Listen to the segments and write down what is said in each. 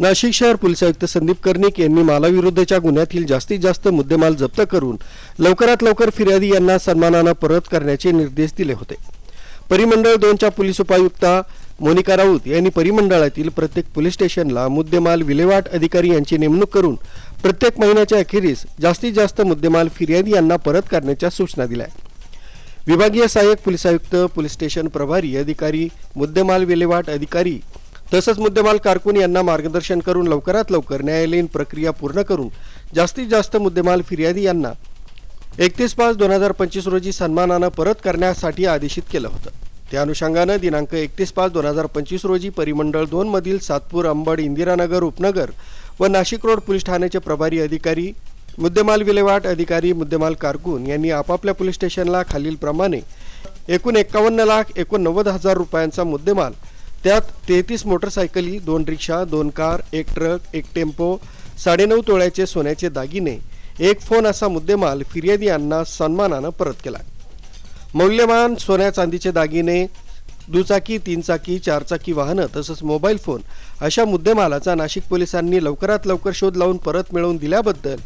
नाशिक शहर पोलीस आयुक्त संदीप कर्णिक यांनी मालाविरुद्धच्या गुन्ह्यातील जास्तीत जास्त मुद्देमाल जप्त करून लवकरात लवकर फिर्यादी यांना सन्मानानं परत करण्याचे निर्देश दिले होते. परिमंडळ दोनच्या पोलीस उपायुक्ता मोनिका राऊत यांनी परिमंडळातील प्रत्येक पोलीस स्टेशनला मुद्देमाल विल्हेवाट अधिकारी यांची नेमणूक करून प्रत्येक महिन्याच्या अखेरीस जास्तीत जास्त मुद्देमाल फिर्यादी यांना परत करण्याच्या सूचना दिल्या. विभागीय सहाय्यक पोलीस आयुक्त पोलीस स्टेशन प्रभारी अधिकारी मुद्देमाल विल्हेवाट अधिकारी तसंच मुद्देमाल कारकून यांना मार्गदर्शन करून लवकरात लवकर न्यायालयीन प्रक्रिया पूर्ण करून जास्तीत जास्त मुद्देमाल फिर्यादी यांना एकतीस पाच दोन हजार पंचवीस रोजी सन्मानानं परत करण्यासाठी आदेशित केलं होतं. त्या अनुषंगानं दिनांक एकतीस पाच दोन हजार पंचवीस रोजी परिमंडळ दोनमधील सातपूर अंबड इंदिरानगर उपनगर व नाशिक रोड पोलीस ठाण्याचे प्रभारी अधिकारी मुद्देमाल विल्हेवाट अधिकारी मुद्देमाल कारकून यांनी आपापल्या पोलीस स्टेशनला खालीलप्रमाणे एकूण एकावन्न लाख एकोणनव्वद हजार रुपयांचा मुद्देमाल त्यात तेहतीस मोटरसायकली दोन रिक्षा दोन कार एक ट्रक एक टेम्पो साडेनऊ तोळ्याचे सोन्याचे दागिने एक फोन असा मुद्देमाल फिर्यादी यांना सन्मानानं परत केला. मौल्यवान सोन्या चांदीचे दागिने दुचाकी तीनचाकी चारचाकी वाहनं तसंच मोबाईल फोन अशा मुद्देमालाचा नाशिक पोलिसांनी लवकरात लवकर शोध लावून परत मिळवून दिल्याबद्दल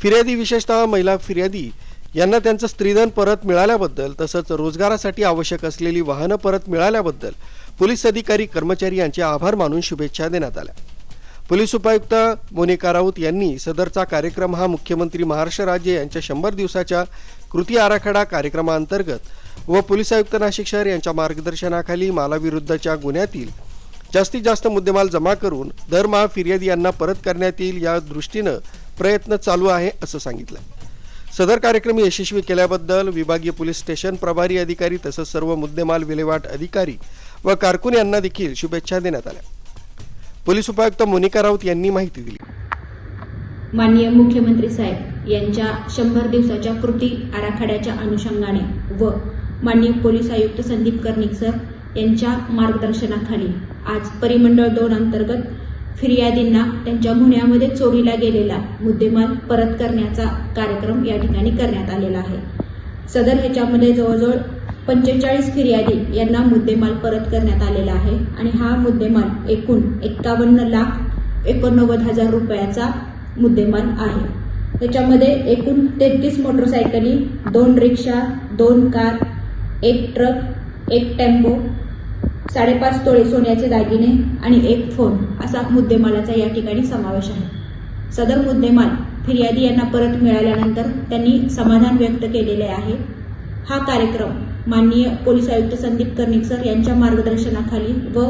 फिर्यादी विशेषतः महिला फिर्यादी यांना त्यांचं स्त्रीधन परत मिळाल्याबद्दल तसंच रोजगारासाठी आवश्यक असलेली वाहनं परत मिळाल्याबद्दल पोलीस अधिकारी कर्मचारी यांचे आभार मानून शुभेच्छा देण्यात आल्या. पोलीस उपायुक्त मोनिका राऊत यांनी सदरचा कार्यक्रम हा मुख्यमंत्री महाराष्ट्र राज्य यांच्या शंभर दिवसाच्या कृती आराखडा कार्यक्रमाअंतर्गत व पोलीस आयुक्त नाशिक शहर यांच्या मार्गदर्शनाखाली मालाविरुद्धच्या गुन्ह्यातील जास्तीत जास्त मुद्देमाल जमा करून दरमहा फिर्यादी यांना परत करण्यात येईल या दृष्टीनं प्रयत्न चालू आहे असं सांगितलं. सदर कार्यक्रम यशस्वी केल्याबद्दल विभागीय पोलीस स्टेशन प्रभारी अधिकारी तसंच सर्व मुद्देमाल विल्हेवाट अधिकारी व कारकून यांना देखील शुभेच्छा देण्यात आल्या. पोलीस उपायुक्त मोनिका राऊत यांनी माहिती दिली. माननीय मुख्यमंत्री साहेब यांच्या शंभर दिवसाच्या कृती आराखड्याच्या अनुषंगाने व माननीय पोलीस आयुक्त संदीप कर्णिक सर यांच्या मार्गदर्शनाखाली आज परिमंडळ दोन अंतर्गत फिर्यादींना त्यांच्या गुन्ह्यामध्ये चोरीला गेलेला मुद्देमाल परत करण्याचा कार्यक्रम या ठिकाणी करण्यात आलेला आहे. सदर ह्याच्यामध्ये जवळजवळ पंचेचाळीस फिर्यादी यांना मुद्देमाल परत करण्यात आलेला आहे आणि हा मुद्देमाल एकूण एक्कावन्न लाख एकोणनव्वद हजार रुपयाचा मुद्देमाल आहे. त्याच्यामध्ये एकूण तेहतीस मोटरसायकली दोन रिक्षा दोन कार एक ट्रक एक टेम्पो साडेपाच तोळे सोन्याचे दागिने आणि एक फोन असा मुद्देमालाचा या ठिकाणी समावेश आहे. सदर मुद्देमाल फिर्यादी यांना परत मिळाल्यानंतर त्यांनी समाधान व्यक्त केलेले आहे. हा कार्यक्रम माननीय पोलीस आयुक्त संदीप कर्णिकसर यांच्या मार्गदर्शनाखाली व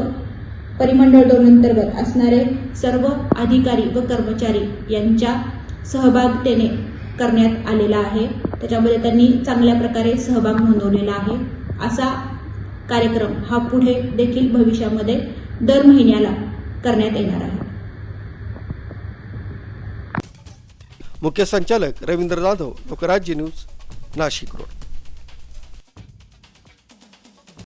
परिमंडळ दोन अंतर्गत असणारे सर्व अधिकारी व कर्मचारी यांच्या सहभागतेने करण्यात आलेला आहे. त्याच्यामध्ये त्यांनी चांगल्या प्रकारे सहभाग नोंदवलेला आहे. असा कार्यक्रम हा पुढे देखील भविष्यामध्ये दर महिन्याला करण्यात येणार आहे. मुख्य संचालक रवींद्र जाधव लोकराज्य न्यूज नाशिक रोड.